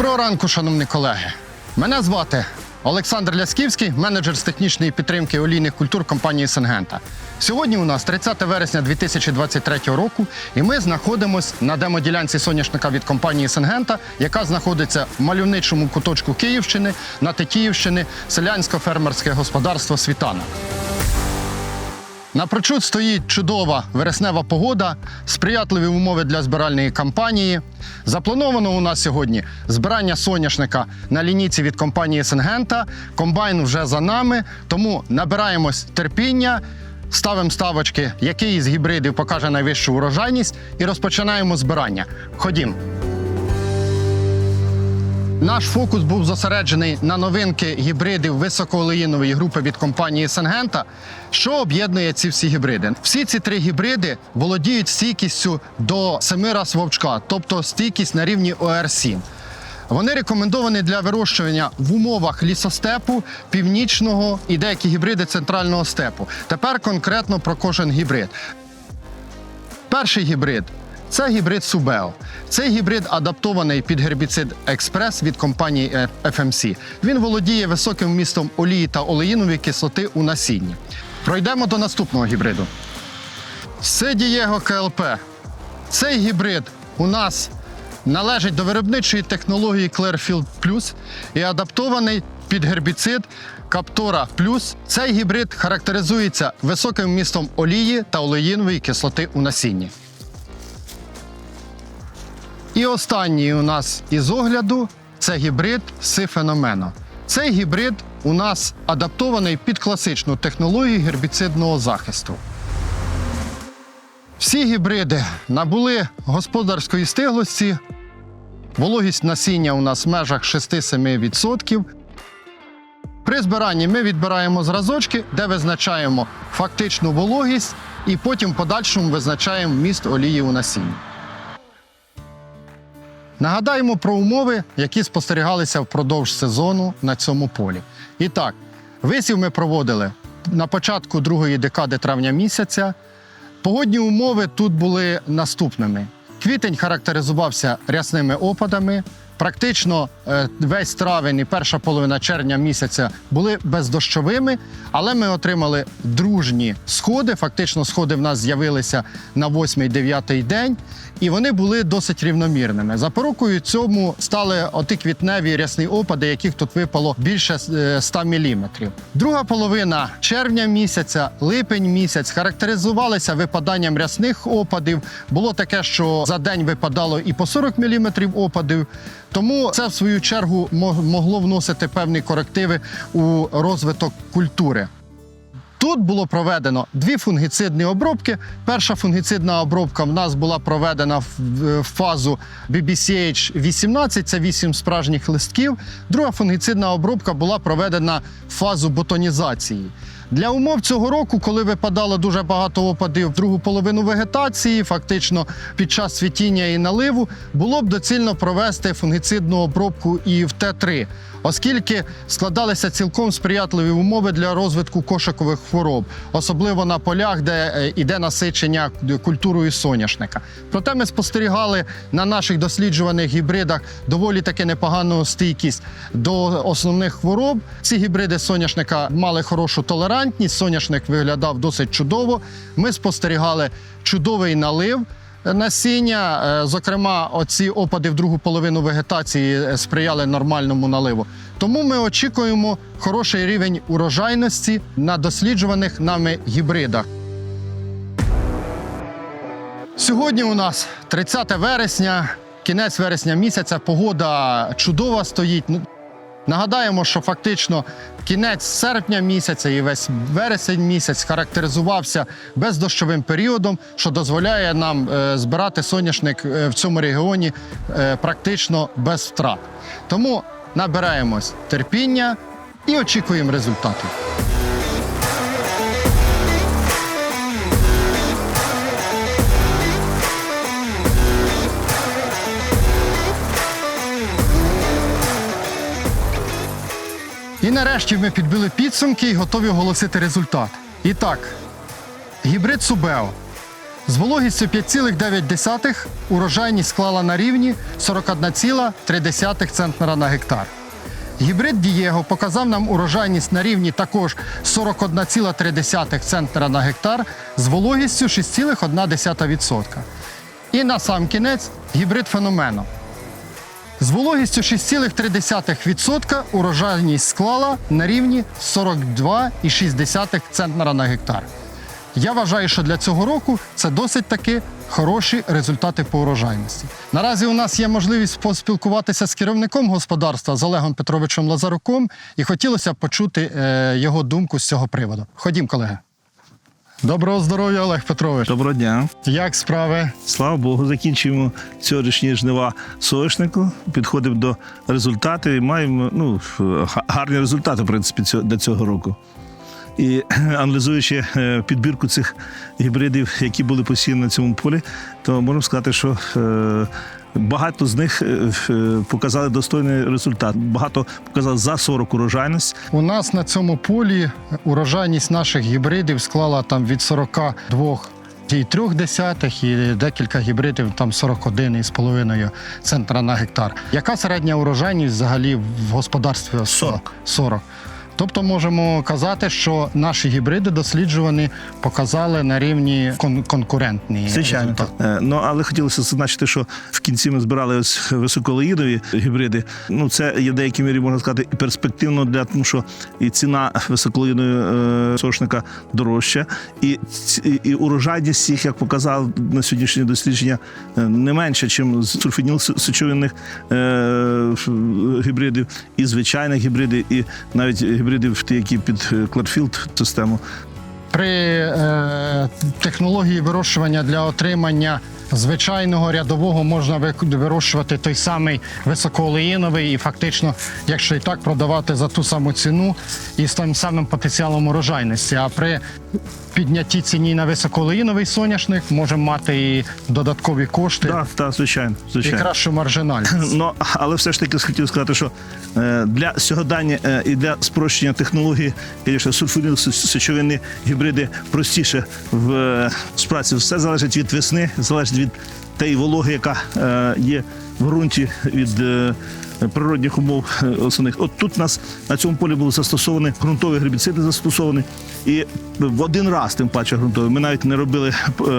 Доброго ранку, шановні колеги. Мене звати Олександр Лясківський, менеджер з технічної підтримки олійних культур компанії Сенгента. Сьогодні у нас 30 вересня 2023 року, і ми знаходимося на демоділянці соняшника від компанії Сенгента, яка знаходиться в мальовничому куточку Київщини на Тетіївщини, селянсько-фермерське господарство Світанок. Напрочуд стоїть чудова вереснева погода, сприятливі умови для збиральної кампанії. Заплановано у нас сьогодні збирання соняшника на лінійці від компанії Сенгента. Комбайн вже за нами, тому набираємось терпіння, ставимо ставочки, який із гібридів покаже найвищу урожайність, і розпочинаємо збирання. Ходім. Наш фокус був зосереджений на новинки гібридів високоолеїнової групи від компанії Сенгента. Що об'єднує ці всі гібриди? Всі ці три гібриди володіють стійкістю до семи раз вовчка, тобто стійкість на рівні ОР-7. Вони рекомендовані для вирощування в умовах лісостепу, північного і деякі гібриди центрального степу. Тепер конкретно про кожен гібрид. Перший гібрид це гібрид Субео. Цей гібрид адаптований під гербіцид Експрес від компанії FMC. Він володіє високим вмістом олії та олеїнової кислоти у насінні. Пройдемо до наступного гібриду. Сидієго КЛП. Цей гібрид у нас належить до виробничої технології Clearfield Plus і адаптований під гербіцид Каптора Плюс. Цей гібрид характеризується високим вмістом олії та олеїнової кислоти у насінні. І останній у нас із огляду це гібрид Сифеномено. Цей гібрид у нас адаптований під класичну технологію гербіцидного захисту. Всі гібриди набули господарської стиглості. Вологість насіння у нас в межах 6-7%. При збиранні ми відбираємо зразочки, де визначаємо фактичну вологість, і потім в подальшому визначаємо вміст олії у насінні. Нагадаємо про умови, які спостерігалися впродовж сезону на цьому полі. І так, висів ми проводили на початку другої декади травня місяця. Погодні умови тут були наступними: квітень характеризувався рясними опадами. Практично е, весь травень і перша половина червня місяця були бездощовими, але ми отримали дружні сходи. Фактично, сходи в нас з'явилися на 8-9 день, і вони були досить рівномірними. Запорукою цьому стали оті квітневі рясні опади, яких тут випало більше е, 100 мм. Друга половина червня місяця, липень місяць характеризувалися випаданням рясних опадів. Було таке, що за день випадало і по 40 мм опадів. Тому це в свою чергу могло вносити певні корективи у розвиток культури. Тут було проведено дві фунгіцидні обробки. Перша фунгіцидна обробка в нас була проведена в фазу BBCH 18, це 8 справжніх листків. Друга фунгіцидна обробка була проведена в фазу ботонізації. Для умов цього року, коли випадало дуже багато опадів в другу половину вегетації, фактично під час світіння і наливу, було б доцільно провести фунгіцидну обробку і в Т3, оскільки складалися цілком сприятливі умови для розвитку кошикових хвороб, особливо на полях, де е, іде насичення культурою соняшника. Проте ми спостерігали на наших досліджуваних гібридах доволі таки непогану стійкість до основних хвороб. Ці гібриди соняшника мали хорошу толерантність, соняшник виглядав досить чудово. Ми спостерігали чудовий налив. Насіння, Е, зокрема, оці опади в другу половину вегетації е, сприяли нормальному наливу. Тому ми очікуємо хороший рівень урожайності на досліджуваних нами гібридах. Сьогодні у нас 30 вересня, кінець вересня місяця. Погода чудова стоїть. Ну, Нагадаємо, що фактично кінець серпня місяця і весь вересень місяць характеризувався бездощовим періодом, що дозволяє нам е, збирати соняшник е, в цьому регіоні е, практично без втрат. Тому набираємось терпіння і очікуємо результатів. І нарешті ми підбили підсумки і готові оголосити результат. І так, гібрид Субео З вологістю 5,9 урожайність склала на рівні 41,3 центнера на гектар. Гібрид Дієго показав нам урожайність на рівні також 41,3 центнера на гектар з вологістю 6,1%. І на сам кінець гібрид феномено. З вологістю 6,3% урожайність склала на рівні 42,6 центнера на гектар. Я вважаю, що для цього року це досить таки хороші результати по урожайності. Наразі у нас є можливість поспілкуватися з керівником господарства з Олегом Петровичем Лазаруком, і хотілося б почути е, його думку з цього приводу. Ходім, колеги. Доброго здоров'я, Олег Петрович. Доброго дня. Як справи? Слава Богу, закінчуємо сьогоднішні жнива соняшнику. Підходимо до результатів і маємо ну, гарні результати, в принципі, для цього року. І аналізуючи е, підбірку цих гібридів, які були посіяні на цьому полі, то можемо сказати, що е, багато з них е, показали достойний результат. Багато показали за 40 урожайність. У нас на цьому полі урожайність наших гібридів склала там від 42 і 3 десятих, і декілька гібридів там 41,5 центра на гектар. Яка середня урожайність взагалі в господарстві? 40. 40. Тобто можемо казати, що наші гібриди досліджувані показали на рівні кон- конкурентні Звичайно, так. Е, Ну але хотілося зазначити, що в кінці ми збирали ось високолоїдові гібриди. Ну це є в деякій мірі можна сказати і перспективно для тому, що і ціна високолоїдного е, сошника дорожча, і, і, і урожайність їх, як показав на сьогоднішнє дослідження, е, не менше, ніж з сульфініл-сечовинних е, гібридів, і звичайних гібридів, і навіть гібридів, ті, які під е, Кларфілд систему. При е, технології вирощування для отримання звичайного рядового можна вирощувати той самий високоолеїновий і фактично, якщо і так продавати за ту саму ціну і з тим самим потенціалом урожайності. А при піднятті ціні на високоолеїновий соняшник можемо мати і додаткові кошти, Так, так, звичайно, і кращу маржинальність. Ну, але все ж таки хотів сказати, що е, для сьогодення е, і для спрощення технології, сульфурні сечовини гібриди простіше в е, праці. Все залежить від весни, залежить від тієї вологи, яка е, є в ґрунті від. е, Природних умов е, основних. От тут у нас на цьому полі були застосовані ґрунтові гербіциди застосовані. І в один раз, тим паче ґрунтові, ми навіть не робили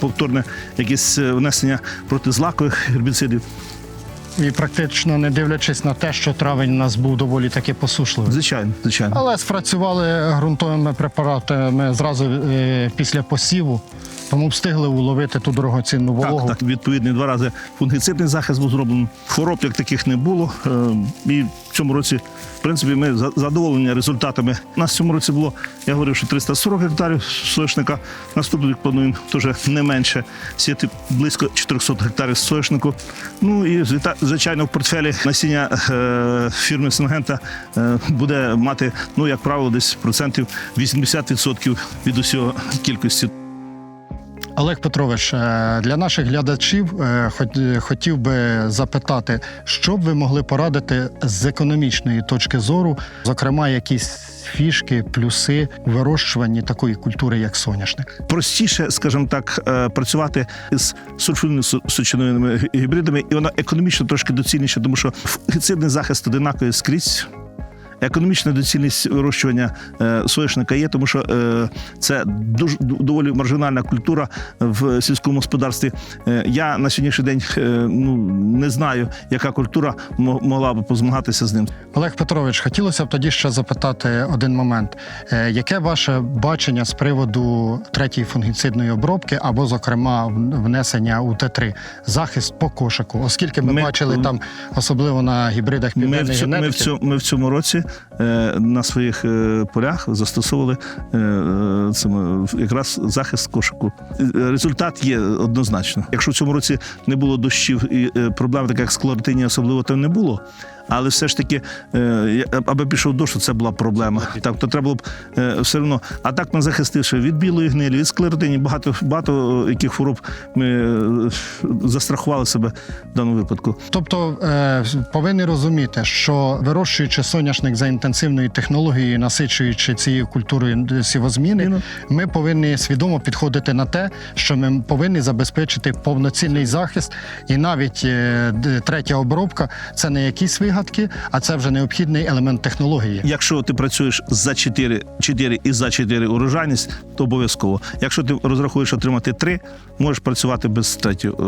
повторне якесь внесення протизлакових гербіцидів. І практично не дивлячись на те, що травень у нас був доволі таки посушливий. Звичайно, звичайно. Але спрацювали ґрунтовими препаратами зразу після посіву, тому встигли уловити ту дорогоцінну вологу. Так, так, відповідний два рази фунгіцидний захист був зроблений. Хвороб як таких не було. Е, І в цьому році, в принципі, ми за- задоволені результатами. У нас в цьому році було, я говорив, що 340 гектарів соняшника. Наступний рік плануємо теж не менше сіяти близько 400 гектарів соняшнику. Ну і звичайно, в портфелі насіння е, фірми Сингента е, буде мати, ну як правило, десь процентів 80% від усього кількості. Олег Петрович, е, для наших глядачів е, хотів би запитати, що б ви могли порадити з економічної точки зору, зокрема, якісь фішки, плюси вирощуванні такої культури, як соняшник. простіше, скажімо так, е, працювати з сульфурними сучинними гібридами, і вона економічно трошки доцільніша, тому що фунгіцидний захист одинаковий скрізь. Економічна доцільність вирощування е, соняшника є, тому що е, це дуже доволі маржинальна культура в сільському господарстві. Е, я на сьогоднішній день ну не знаю, яка культура мо- могла б позмагатися з ним. Олег Петрович, хотілося б тоді ще запитати один момент. Яке ваше бачення з приводу третьої фунгіцидної обробки або, зокрема, внесення у Т3 захист по кошику? Оскільки ми, Ми- бачили там, особливо на гібридах цьому, ми, в цьому, ми в цьому році на своїх е, полях застосовували е, е, е, якраз захист кошику. Е, Результат є однозначно. Якщо в цьому році не було дощів і е, проблем, таких як склоротині особливо там не було. Але все ж таки, е, аби пішов дощ, це була проблема. Так, то треба було б е, все одно. А так ми захистивши від білої гнилі, від склеротині, багато багато е, яких хвороб ми застрахували себе в даному випадку. Тобто повинні розуміти, що вирощуючи соняшник за інтенсивною технологією, насичуючи цією культурою сівозміни, ми повинні свідомо підходити на те, що ми повинні забезпечити повноцінний захист, і навіть третя обробка це не якісь вигадки, а це вже необхідний елемент технології. Якщо ти працюєш за 4, 4 і за 4 урожайність, то обов'язково. Якщо ти розрахуєш отримати 3, можеш працювати без третьої е,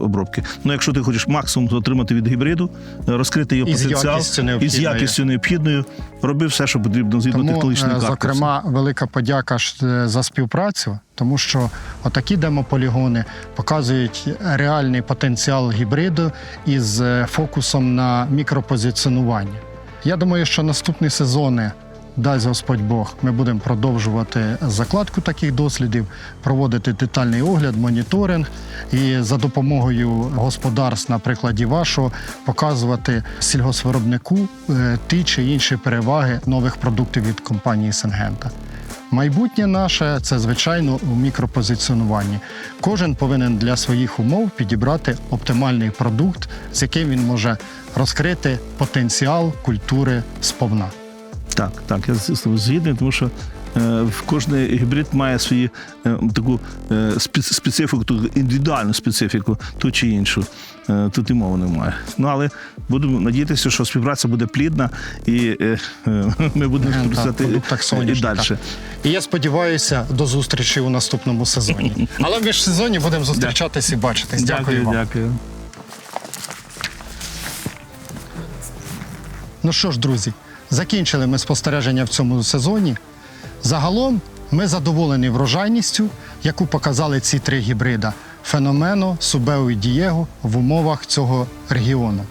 обробки. Ну якщо ти хочеш максимум отримати від гібриду, розкрити його потенціал з якістю необхідною, роби все, що потрібно згідно Тому, технологічної е, карти. зокрема, велика подяка е, за співпрацю, тому що отакі демополігони показують реальний потенціал гібриду із е, фокусом на мікропозиціонування. Я думаю, що наступні сезони. Дасть Господь Бог, ми будемо продовжувати закладку таких дослідів, проводити детальний огляд, моніторинг і за допомогою господарств, на прикладі вашого, показувати сільгосвиробнику е, ті чи інші переваги нових продуктів від компанії Сенгента. Майбутнє наше це звичайно у мікропозиціонуванні. Кожен повинен для своїх умов підібрати оптимальний продукт, з яким він може розкрити потенціал культури сповна. Так, так, я згідний, тому що е, в кожний гібрид має свою е, таку е, спе- специфіку, ту індивідуальну специфіку, ту чи іншу. Е, тут і мови немає. Ну але будемо надіятися, що співпраця буде плідна і е, е, ми будемо Е, так, співпрацювати і далі. І я сподіваюся до зустрічі у наступному сезоні. Але в міжсезоні будемо зустрічатись і бачитись. Дякую, вам. дякую. Ну що ж, друзі, закінчили ми спостереження в цьому сезоні. Загалом ми задоволені врожайністю, яку показали ці три гібрида Феномено, Субео і Дієго в умовах цього регіону.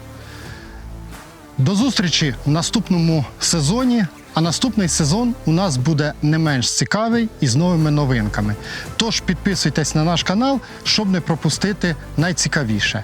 До зустрічі в наступному сезоні. А наступний сезон у нас буде не менш цікавий і з новими новинками. Тож підписуйтесь на наш канал, щоб не пропустити найцікавіше.